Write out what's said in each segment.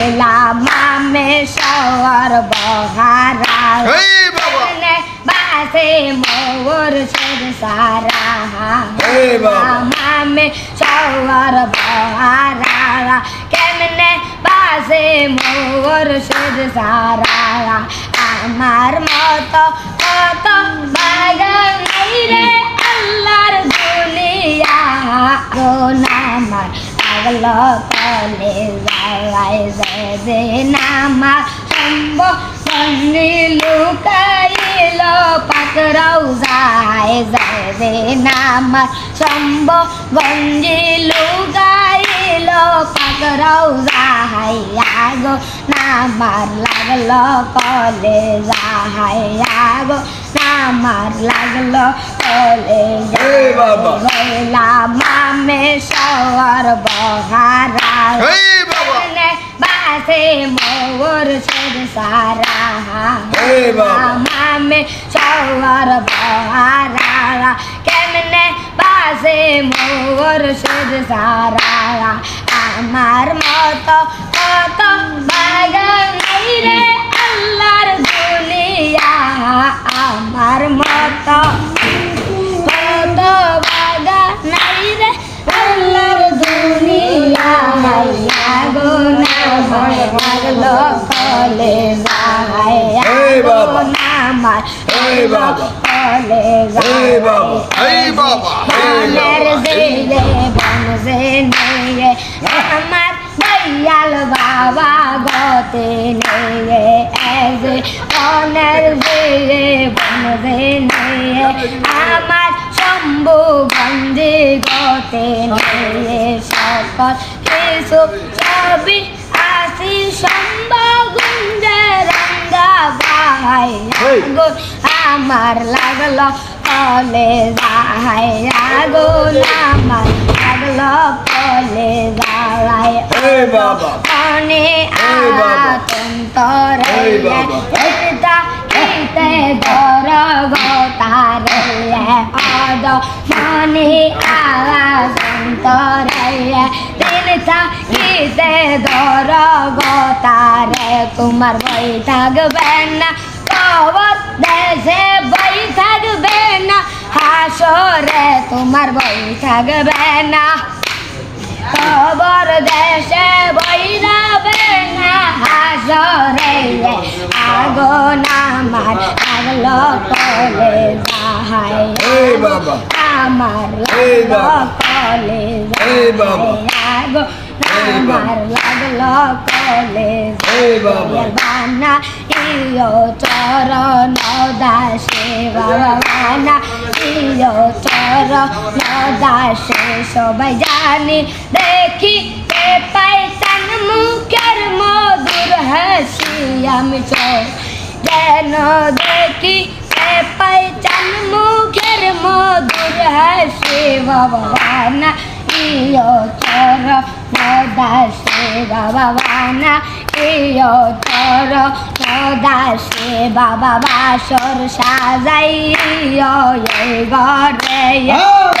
মামে সওয়ার বহারা। বাসে মোর ছেদ সারা। মামে সওয়ার বহারা। কেমনে বাসে মোর ছেদ সারা? আমার মতো কত বাগান রে আল্লাহর দুনিয়া। গোনামার পাগল তলে যাওয়াই যে নামার সম্ভব বন্দি লুকাইল পাকরাও যায় রে নামার সম্ভব গঞ্জি লুকাইল পাকরাও যায় আগো নামার লাগল কলে যায় আগো নামার লাগল বাবা। গলা মামে বহারা কেমনে বাসে মোর সারা। বাবা। মামে সওয়ার বহারা কেমনে বাসে মোর ছেদ সারা? আমার মতো কত বাগান রে আল্লাহর দুনিয়া। আমার মতো আমার দয়াল বাবা গতে নেয়ে এজে বনের দিলে বন যে নেয়ে আমার শম্ভু গঞ্জে গতে নেয়ে সকল কিছু ছবি আমার লাগল কলে যাই আগুন আমার লাগল কলে যাই বাবা। আতন্তর। এটা কিতে দর গোতারে অদ মনে আতন্তর দিনটা কিতে দর গোতারে তোমার বই থাকবে না কবর দেশে বই থাকবে না হাসরে তোমার বই থাকবে না। কবর দেশে বই যাবে না হাসরে আগো নামার আগলো কলে যাহাই আমার। কলে বাবা। আগো বাবা। আমার লাগল কলে বাবা। বানা ইয়ো চরণ দাসে বাবানা ইয়ো চরণ দাসে সবাই জানি দেখি পাইতান মুখের মধুর হাসি আমি যেন দেখি পাইতান মুখের মধুর হাসি বাবানা ইয়ো চরণ দাসে বাবানা ইয়ো চর দাসে বাবা বাসর সাজাই ঘরে।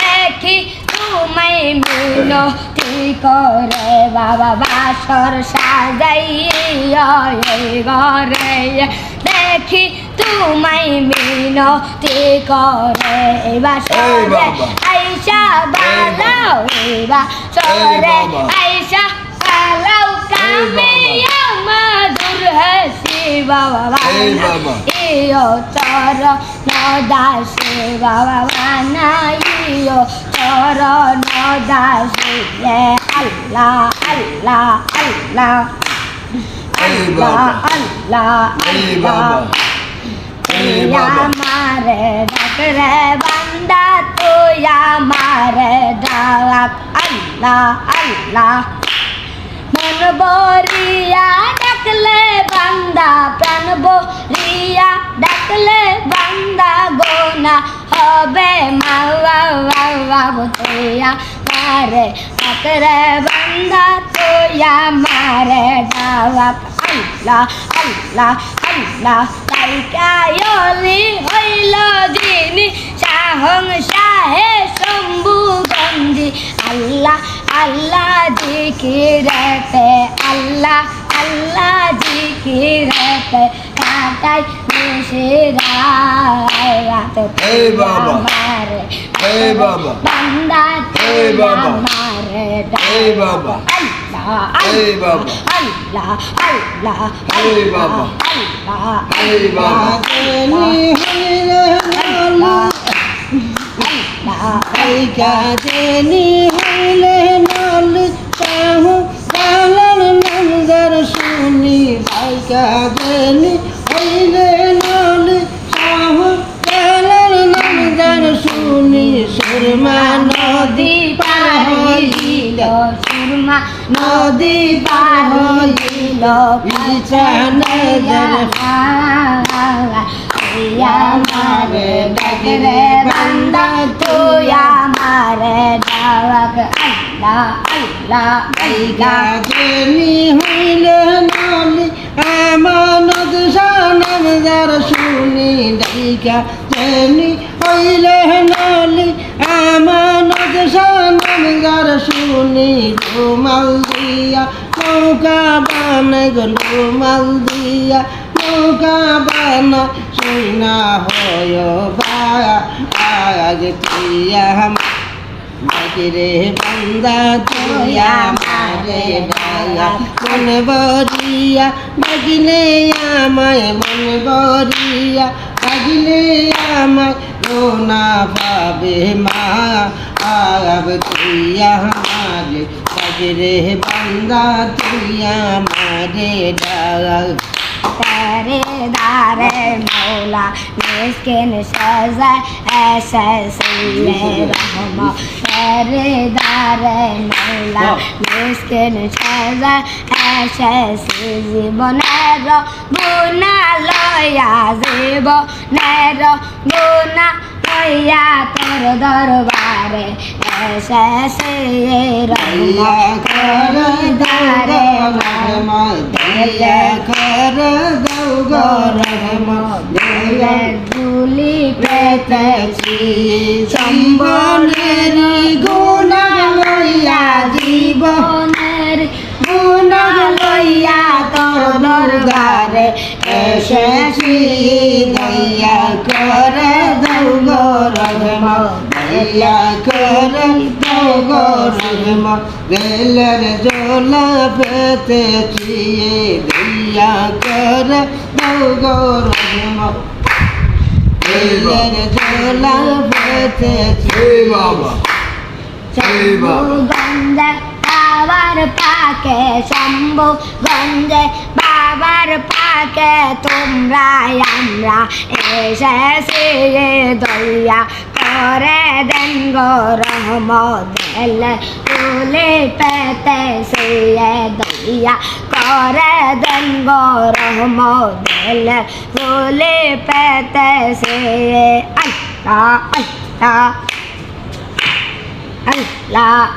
দেখি তুমি মিনতি করে বাবা বাসর সাজাই ঘরে। দেখি তুমি মিনতি করে এবার বাবা। আইসা বালাও এবার সরে। আইসা পালাও কামে মধুর হাসি বাবা বাবা। ইয়ো চর নদাসে বাবা বানা ইয়ো চর নদাসে আল্লাহ আল্লাহ আল্লাহ আল্লাহ আল্লাহ আল্লাহ আমারে ডাক রে বান্দা তুই আমারে ডাক আল্লাহ আল্লাহ মন বরিয়া ডাকলে বান্দা প্রাণ বরিয়া ডাকলে বান্দা গোনা হবে মাওয়া মারে ডাক রে বান্দা তুইয়া মারে ডাক আল্লাহ আল্লাহ আল্লাহ তাইকায়লি হইল যিনি সাহং শাহে শম্ভু গঞ্জি আল্লাহ আল্লাহ জিকিরেতে আল্লাহ আল্লাহ জিকিরেতে কাটাই নিশিরাত এই বাবা। মারে এই বাবা। বান্দা এই বাবা। বাবা। আল্লাহ। আল্লাহ বাবা। নন্দর শুনি ভাই কাজেনি হইলে নল চাহু কালার নন্দর শুনি সুরমা নদী পার হইল সুরমা নদী পার হইল বিছানা মারে ডাকরে বান্দা তুই আমারে ডাক। আল্লাহ আল্লাহ আল্লাহ। গাজনি হইলে নলি আমানত সানম যার শুনি। ডাইকা জনি হইলে নলি আমানত সানম যার শুনি রুমাল দিয়া, নৌকা বানাই গো রুমাল দিয়া, নৌকা বানা শুনা হয় বা আগে তুইয়া মাগরে বন্দা তুয়া মারে ডায়া, মন বরিয়া বাগিলে আমায় মন বরিয়া বাগিলে আমায় লোনা পাবে মা আব তুইয়া মারে বাগরে বন্দা তুয়া মারে ডায়া तेरे दारे मौला मिस्किन सजा ऐसे सिले रहमा तेरे दारे मौला मिस्किन सजा ऐसे জীবনের গুণা লয়া জীবনের গুণা লয়া তোর দরবারে এসে রহমা কর দারে রহমা দয়া কর দৌ গো রহমা দয়া গুলি পেতেছি সম্বনের গুণা লইয়া জীবনের গুণা লইয়া তোর দরবারে এসেছি দয়া কর দৌ গো রহমা দয়া কর দৌ গো রহমা গেলের জোলা পেতেছি দয়া কর দৌ গো রহমা গেলের জোলা পেতেছি এই বাবা। গঞ্জে বাবার পাকে শম্ভু গঞ্জে বাবার পাকে তোমরা আমরা। এসেছি দইয়া করে দেন গো রহমত। তুলে পেতে সে দইয়া করে দেন গো রহমত। তুলে পেতে সে আল্লাহ আল্লাহ আল্লাহ।